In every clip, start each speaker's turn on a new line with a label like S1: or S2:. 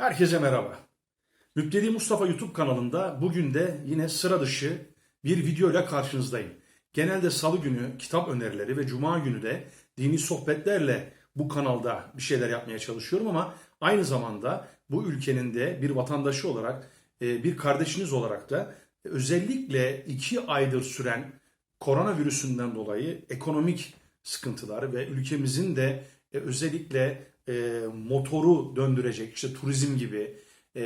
S1: Herkese merhaba. Müptedi Mustafa YouTube kanalında bugün de yine sıra dışı bir video ile karşınızdayım. Genelde salı günü kitap önerileri ve cuma günü de dini sohbetlerle bu kanalda bir şeyler yapmaya çalışıyorum ama aynı zamanda bu ülkenin de bir vatandaşı olarak, e, bir kardeşiniz olarak da özellikle iki aydır süren koronavirüsünden dolayı ekonomik sıkıntılar ve ülkemizin de e, özellikle e, motoru döndürecek işte turizm gibi e,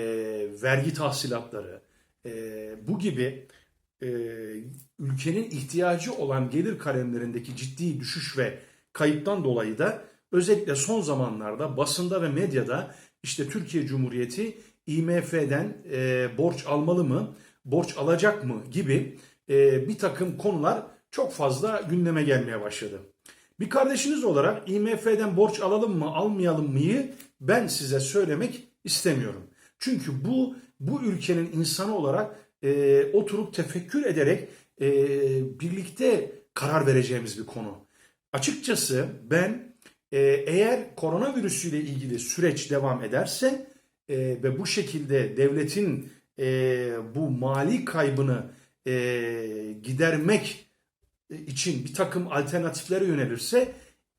S1: vergi tahsilatları e, bu gibi e, ülkenin ihtiyacı olan gelir kalemlerindeki ciddi düşüş ve kayıptan dolayı da özellikle son zamanlarda basında ve medyada işte Türkiye Cumhuriyeti IMF'den e, borç almalı mı, borç alacak mı gibi e, bir takım konular çok fazla gündeme gelmeye başladı. Bir kardeşiniz olarak IMF'den borç alalım mı almayalım mıyı ben size söylemek istemiyorum. Çünkü bu bu ülkenin insanı olarak e, oturup tefekkür ederek e, birlikte karar vereceğimiz bir konu. Açıkçası ben e, eğer koronavirüsüyle ilgili süreç devam ederse e, ve bu şekilde devletin e, bu mali kaybını e, gidermek için bir takım alternatiflere yönelirse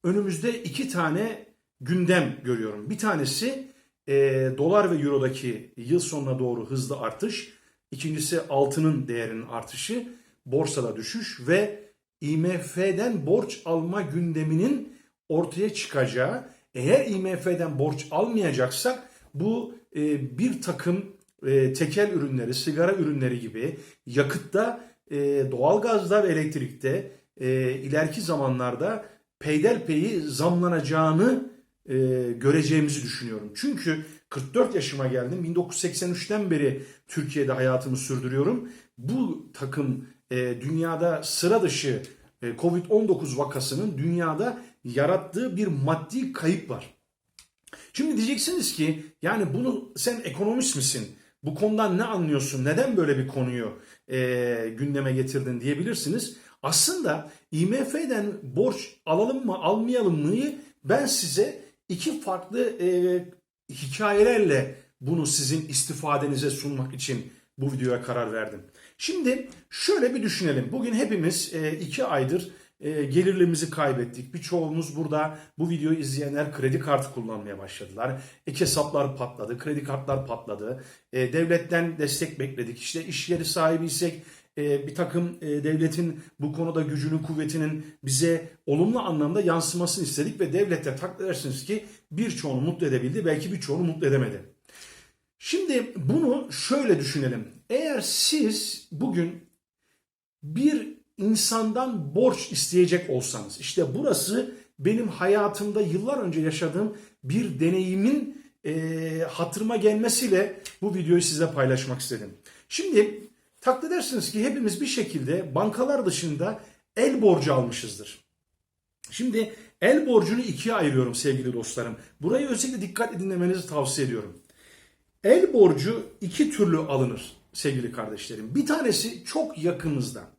S1: önümüzde iki tane gündem görüyorum. Bir tanesi e, dolar ve eurodaki yıl sonuna doğru hızlı artış. İkincisi altının değerinin artışı, borsada düşüş ve IMF'den borç alma gündeminin ortaya çıkacağı. Eğer IMF'den borç almayacaksak bu e, bir takım e, tekel ürünleri, sigara ürünleri gibi yakıtta e, doğalgazda ve elektrikte e, ileriki zamanlarda peyderpeyi zamlanacağını e, göreceğimizi düşünüyorum. Çünkü 44 yaşıma geldim. 1983'ten beri Türkiye'de hayatımı sürdürüyorum. Bu takım e, dünyada sıra dışı e, Covid-19 vakasının dünyada yarattığı bir maddi kayıp var. Şimdi diyeceksiniz ki yani bunu sen ekonomist misin? Bu konudan ne anlıyorsun? Neden böyle bir konuyu e, gündeme getirdin diyebilirsiniz. Aslında IMF'den borç alalım mı almayalım mı ben size iki farklı e, hikayelerle bunu sizin istifadenize sunmak için bu videoya karar verdim. Şimdi şöyle bir düşünelim. Bugün hepimiz e, iki aydır e, gelirlerimizi kaybettik. Birçoğumuz burada bu videoyu izleyenler kredi kartı kullanmaya başladılar. Ek hesaplar patladı, kredi kartlar patladı. E, devletten destek bekledik. İşte iş yeri sahibiysek e, bir takım e, devletin bu konuda gücünün, kuvvetinin bize olumlu anlamda yansımasını istedik ve devlette takdir ki birçoğunu mutlu edebildi, belki birçoğunu mutlu edemedi. Şimdi bunu şöyle düşünelim. Eğer siz bugün bir insandan borç isteyecek olsanız işte burası benim hayatımda yıllar önce yaşadığım bir deneyimin e, hatırıma gelmesiyle bu videoyu size paylaşmak istedim. Şimdi takdir edersiniz ki hepimiz bir şekilde bankalar dışında el borcu almışızdır. Şimdi el borcunu ikiye ayırıyorum sevgili dostlarım. Burayı özellikle dikkat dinlemenizi tavsiye ediyorum. El borcu iki türlü alınır sevgili kardeşlerim. Bir tanesi çok yakınızdan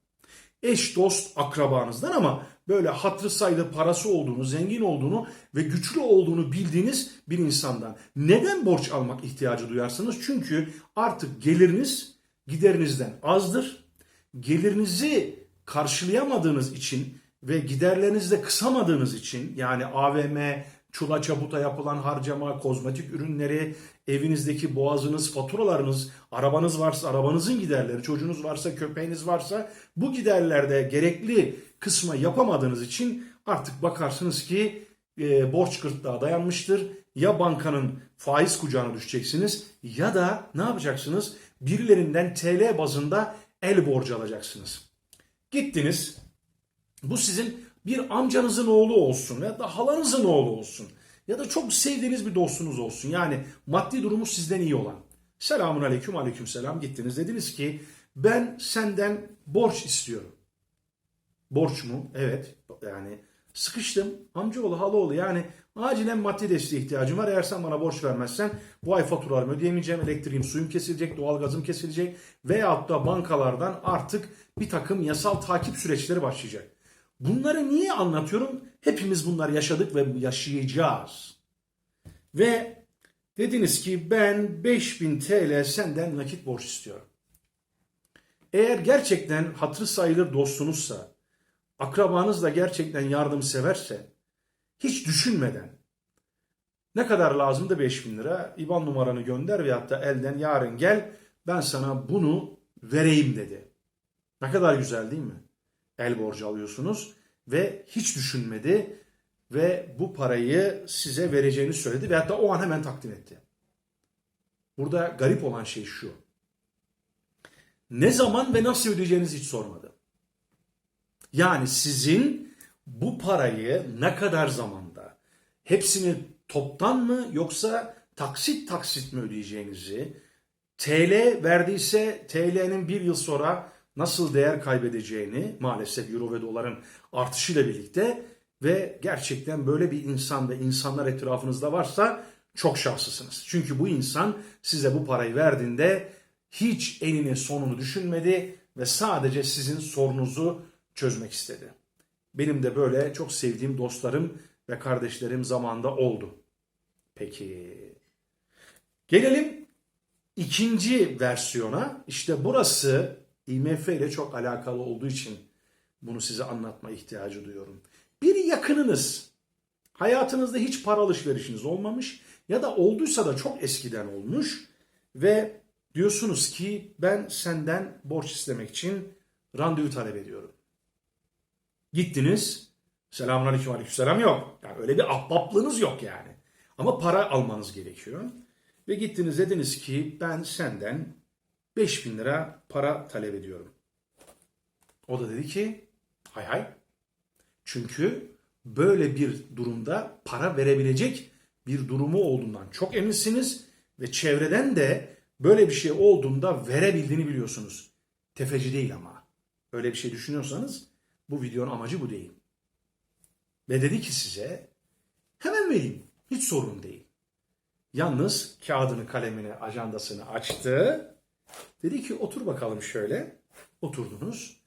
S1: eş, dost, akrabanızdan ama böyle hatırı sayılı parası olduğunu, zengin olduğunu ve güçlü olduğunu bildiğiniz bir insandan. Neden borç almak ihtiyacı duyarsınız? Çünkü artık geliriniz giderinizden azdır. Gelirinizi karşılayamadığınız için ve giderlerinizi de kısamadığınız için yani AVM, çula çabuta yapılan harcama, kozmetik ürünleri, evinizdeki boğazınız, faturalarınız, arabanız varsa arabanızın giderleri, çocuğunuz varsa, köpeğiniz varsa bu giderlerde gerekli kısma yapamadığınız için artık bakarsınız ki e, borç gırtlağa dayanmıştır. Ya bankanın faiz kucağına düşeceksiniz ya da ne yapacaksınız? Birilerinden TL bazında el borcu alacaksınız. Gittiniz. Bu sizin bir amcanızın oğlu olsun ya da halanızın oğlu olsun ya da çok sevdiğiniz bir dostunuz olsun. Yani maddi durumu sizden iyi olan. Selamun aleyküm aleyküm selam gittiniz. Dediniz ki ben senden borç istiyorum. Borç mu? Evet. Yani sıkıştım. Amcaoğlu, halaoğlu yani acilen maddi desteğe ihtiyacım var. Eğer sen bana borç vermezsen bu ay faturalarımı ödeyemeyeceğim. Elektriğim, suyum kesilecek, doğalgazım kesilecek. Veyahut da bankalardan artık bir takım yasal takip süreçleri başlayacak. Bunları niye anlatıyorum? Hepimiz bunlar yaşadık ve yaşayacağız. Ve Dediniz ki ben 5000 TL senden nakit borç istiyorum. Eğer gerçekten hatırı sayılır dostunuzsa, akrabanız da gerçekten yardımseverse, hiç düşünmeden ne kadar lazımdı 5000 lira? İban numaranı gönder veyahut da elden yarın gel ben sana bunu vereyim dedi. Ne kadar güzel değil mi? El borcu alıyorsunuz ve hiç düşünmedi ve bu parayı size vereceğini söyledi veyahut da o an hemen takdim etti. Burada garip olan şey şu. Ne zaman ve nasıl ödeyeceğinizi hiç sormadı. Yani sizin bu parayı ne kadar zamanda hepsini toptan mı yoksa taksit taksit mi ödeyeceğinizi TL verdiyse TL'nin bir yıl sonra nasıl değer kaybedeceğini maalesef euro ve doların artışıyla birlikte ve gerçekten böyle bir insan ve insanlar etrafınızda varsa çok şanslısınız. Çünkü bu insan size bu parayı verdiğinde hiç eninin sonunu düşünmedi ve sadece sizin sorunuzu çözmek istedi. Benim de böyle çok sevdiğim dostlarım ve kardeşlerim zamanda oldu. Peki. Gelelim ikinci versiyona. İşte burası IMF ile çok alakalı olduğu için bunu size anlatma ihtiyacı duyuyorum. Bir yakınınız hayatınızda hiç para alışverişiniz olmamış ya da olduysa da çok eskiden olmuş ve diyorsunuz ki ben senden borç istemek için randevu talep ediyorum. Gittiniz. Selamun aleyküm aleykümselam yok. Yani öyle bir ahbaplığınız yok yani. Ama para almanız gerekiyor. Ve gittiniz dediniz ki ben senden 5000 lira para talep ediyorum. O da dedi ki hay hay. Çünkü böyle bir durumda para verebilecek bir durumu olduğundan çok eminsiniz ve çevreden de böyle bir şey olduğunda verebildiğini biliyorsunuz. Tefeci değil ama. Öyle bir şey düşünüyorsanız bu videonun amacı bu değil. Ve dedi ki size hemen vereyim. Hiç sorun değil. Yalnız kağıdını, kalemini, ajandasını açtı. Dedi ki otur bakalım şöyle. Oturdunuz.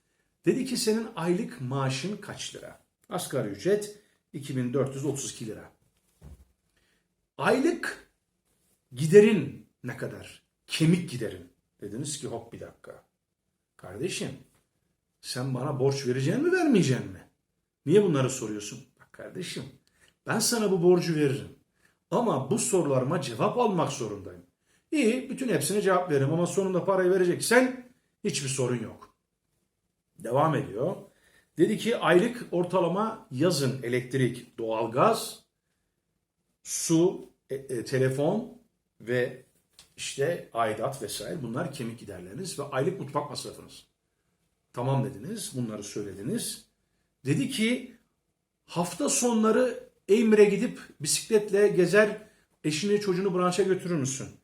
S1: Dedi ki senin aylık maaşın kaç lira? Asgari ücret 2432 lira. Aylık giderin ne kadar? Kemik giderin. Dediniz ki hop bir dakika. Kardeşim sen bana borç vereceksin mi vermeyeceksin mi? Niye bunları soruyorsun? Bak kardeşim ben sana bu borcu veririm. Ama bu sorularıma cevap almak zorundayım. İyi bütün hepsine cevap veririm ama sonunda parayı vereceksen hiçbir sorun yok. Devam ediyor. Dedi ki aylık ortalama yazın elektrik, doğalgaz, su, e, e, telefon ve işte aidat vesaire bunlar kemik giderleriniz ve aylık mutfak masrafınız. Tamam dediniz, bunları söylediniz. Dedi ki hafta sonları Eymir'e gidip bisikletle gezer, eşini çocuğunu branşa götürür müsün?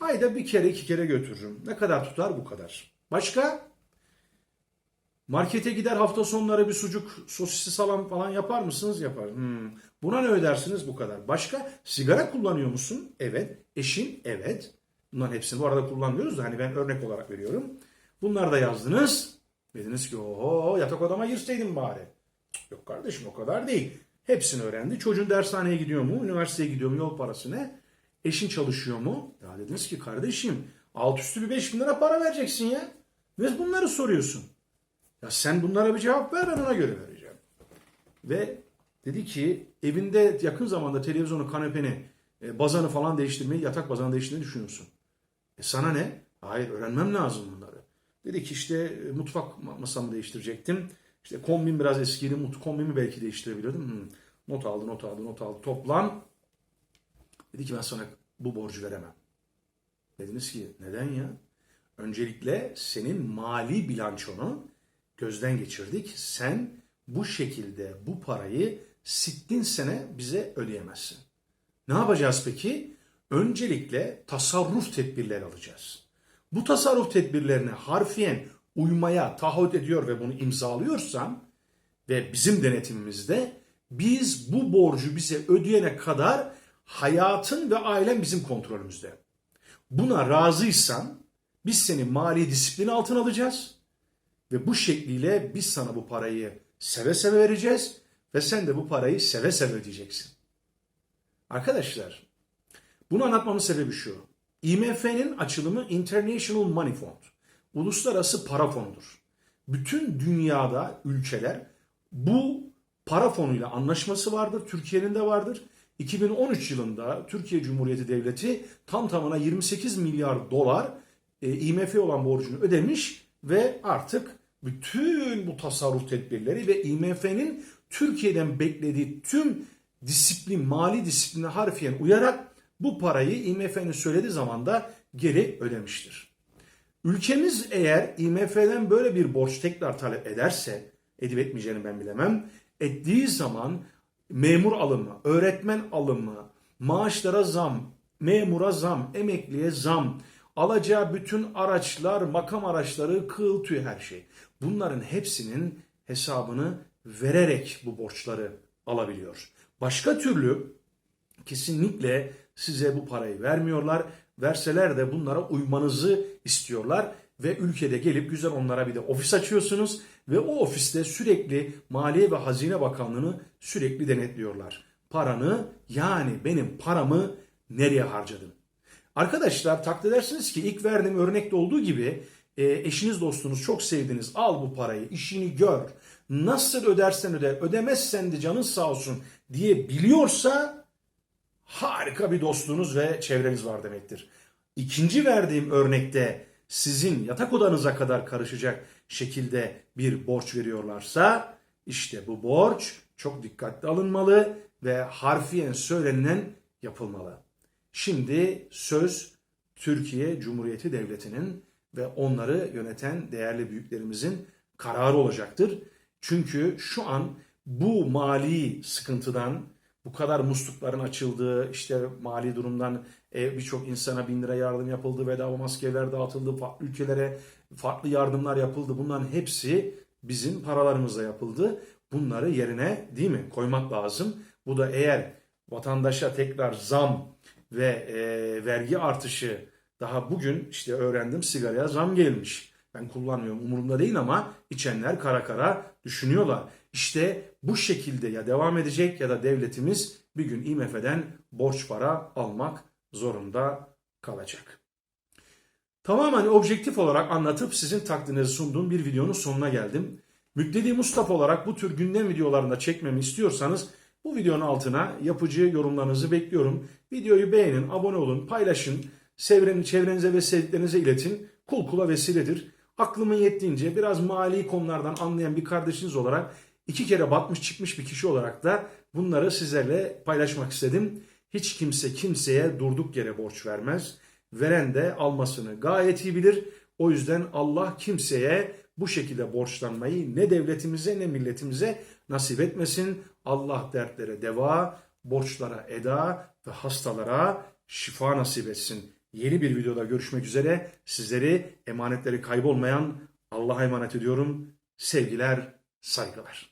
S1: Ayda bir kere iki kere götürürüm. Ne kadar tutar bu kadar. Başka? Markete gider hafta sonları bir sucuk, sosisli salam falan yapar mısınız? Yapar. Hmm. Buna ne ödersiniz? Bu kadar. Başka? Sigara kullanıyor musun? Evet. Eşin? Evet. Bunların hepsini bu arada kullanmıyoruz da hani ben örnek olarak veriyorum. Bunları da yazdınız. Dediniz ki oho yatak odama girseydin bari. Yok kardeşim o kadar değil. Hepsini öğrendi. Çocuğun dershaneye gidiyor mu? Üniversiteye gidiyor mu? Yol parası ne? Eşin çalışıyor mu? Ya dediniz ki kardeşim alt üstü bir 5 bin lira para vereceksin ya. Ve bunları soruyorsun. Ya sen bunlara bir cevap ver ben ona göre vereceğim. Ve dedi ki evinde yakın zamanda televizyonu, kanepeni, e, bazanı falan değiştirmeyi, yatak bazanı değiştirmeyi düşünüyorsun. E sana ne? Hayır öğrenmem lazım bunları. Dedi ki işte e, mutfak ma- masamı değiştirecektim. İşte kombin biraz eskiydi. Mut kombimi belki değiştirebilirdim. Hmm. Not aldı, not aldı, not aldı. Toplam dedi ki ben sana bu borcu veremem. Dediniz ki neden ya? Öncelikle senin mali bilançonu gözden geçirdik. Sen bu şekilde bu parayı sittin sene bize ödeyemezsin. Ne yapacağız peki? Öncelikle tasarruf tedbirleri alacağız. Bu tasarruf tedbirlerine harfiyen uymaya taahhüt ediyor ve bunu imzalıyorsan ve bizim denetimimizde biz bu borcu bize ödeyene kadar hayatın ve ailen bizim kontrolümüzde. Buna razıysan biz seni mali disiplin altına alacağız ve bu şekliyle biz sana bu parayı seve seve vereceğiz ve sen de bu parayı seve seve ödeyeceksin. Arkadaşlar Bunu anlatmamın sebebi şu. IMF'nin açılımı International Money Fund. Uluslararası para fonudur. Bütün dünyada ülkeler bu para fonuyla anlaşması vardır. Türkiye'nin de vardır. 2013 yılında Türkiye Cumhuriyeti Devleti tam tamına 28 milyar dolar e, IMF'ye olan borcunu ödemiş ve artık bütün bu tasarruf tedbirleri ve IMF'nin Türkiye'den beklediği tüm disiplin, mali disipline harfiyen uyarak bu parayı IMF'nin söylediği zaman da geri ödemiştir. Ülkemiz eğer IMF'den böyle bir borç tekrar talep ederse, edip etmeyeceğini ben bilemem, ettiği zaman memur alımı, öğretmen alımı, maaşlara zam, memura zam, emekliye zam, alacağı bütün araçlar, makam araçları, kıl tüy her şey. Bunların hepsinin hesabını vererek bu borçları alabiliyor. Başka türlü kesinlikle size bu parayı vermiyorlar. Verseler de bunlara uymanızı istiyorlar ve ülkede gelip güzel onlara bir de ofis açıyorsunuz ve o ofiste sürekli Maliye ve Hazine Bakanlığı'nı sürekli denetliyorlar. Paranı yani benim paramı nereye harcadın? Arkadaşlar takdir edersiniz ki ilk verdiğim örnekte olduğu gibi e, eşiniz dostunuz çok sevdiniz al bu parayı işini gör nasıl ödersen öde ödemezsen de canın sağ olsun diye biliyorsa harika bir dostunuz ve çevreniz var demektir. İkinci verdiğim örnekte sizin yatak odanıza kadar karışacak şekilde bir borç veriyorlarsa işte bu borç çok dikkatli alınmalı ve harfiyen söylenilen yapılmalı. Şimdi söz Türkiye Cumhuriyeti Devleti'nin ve onları yöneten değerli büyüklerimizin kararı olacaktır. Çünkü şu an bu mali sıkıntıdan, bu kadar muslukların açıldığı, işte mali durumdan e, birçok insana bin lira yardım yapıldı, bedava maskeler dağıtıldı, farklı ülkelere farklı yardımlar yapıldı. Bunların hepsi bizim paralarımızla yapıldı. Bunları yerine değil mi koymak lazım. Bu da eğer vatandaşa tekrar zam ve e, vergi artışı daha bugün işte öğrendim sigaraya zam gelmiş. Ben kullanmıyorum umurumda değil ama içenler kara kara düşünüyorlar. İşte bu şekilde ya devam edecek ya da devletimiz bir gün IMF'den borç para almak zorunda kalacak. Tamamen objektif olarak anlatıp sizin takdirinizi sunduğum bir videonun sonuna geldim. Müddedi Mustafa olarak bu tür gündem videolarında çekmemi istiyorsanız bu videonun altına yapıcı yorumlarınızı bekliyorum. Videoyu beğenin, abone olun, paylaşın, çevrenize ve sevdiklerinize iletin. Kul kula vesiledir. Aklımın yettiğince biraz mali konulardan anlayan bir kardeşiniz olarak iki kere batmış çıkmış bir kişi olarak da bunları sizlerle paylaşmak istedim. Hiç kimse kimseye durduk yere borç vermez. Veren de almasını gayet iyi bilir. O yüzden Allah kimseye bu şekilde borçlanmayı ne devletimize ne milletimize nasip etmesin. Allah dertlere deva, borçlara eda ve hastalara şifa nasip etsin. Yeni bir videoda görüşmek üzere. Sizleri emanetleri kaybolmayan Allah'a emanet ediyorum. Sevgiler, saygılar.